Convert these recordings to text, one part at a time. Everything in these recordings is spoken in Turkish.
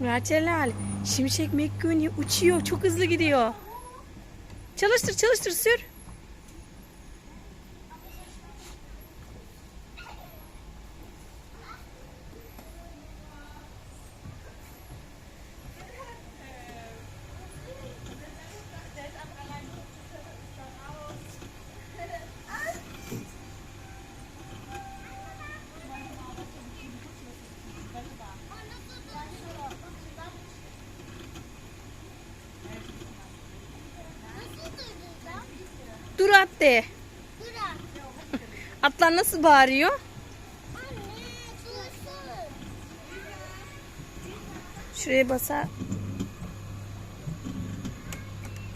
Merçelal. Şimşek McQueen uçuyor. Çok hızlı gidiyor. Çalıştır çalıştır sür. Dur at de. Atlar nasıl bağırıyor? Şuraya basar.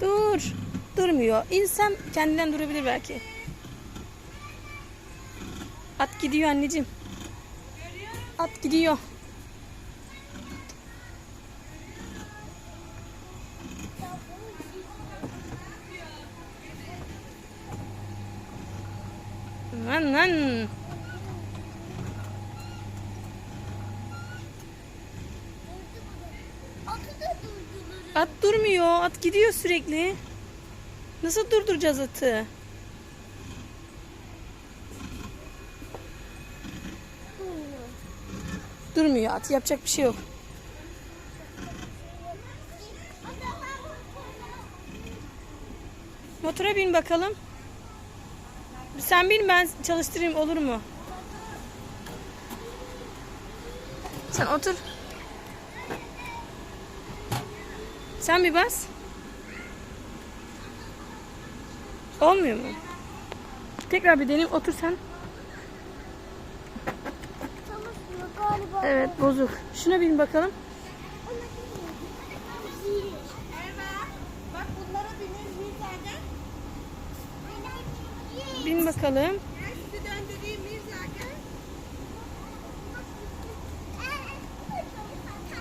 Dur. Durmuyor. İnsan kendinden durabilir belki. At gidiyor anneciğim. At gidiyor. Lan. At durmuyor. At gidiyor sürekli. Nasıl durduracağız atı? Durmuyor at. Yapacak bir şey yok. Motora bin bakalım. Sen bin ben çalıştırayım olur mu? Sen otur. Sen bir bas. Olmuyor mu? Tekrar bir deneyim. Otur sen. Evet bozuk. Şuna bin bakalım. Bak bunlara binin bir tane. Bakalım.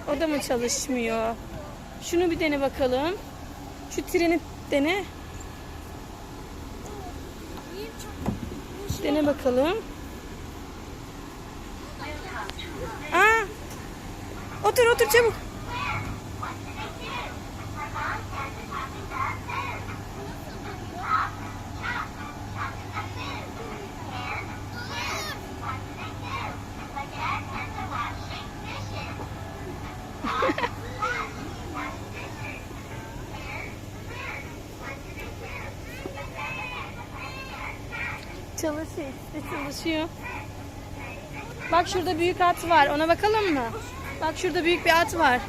O da mı çalışmıyor? Şunu bir dene bakalım. Şu treni dene. Dene bakalım. Aa! Otur otur çabuk. Çalışıyor çalışıyor. Bak şurada büyük at var. Ona bakalım mı? Bak şurada büyük bir at var.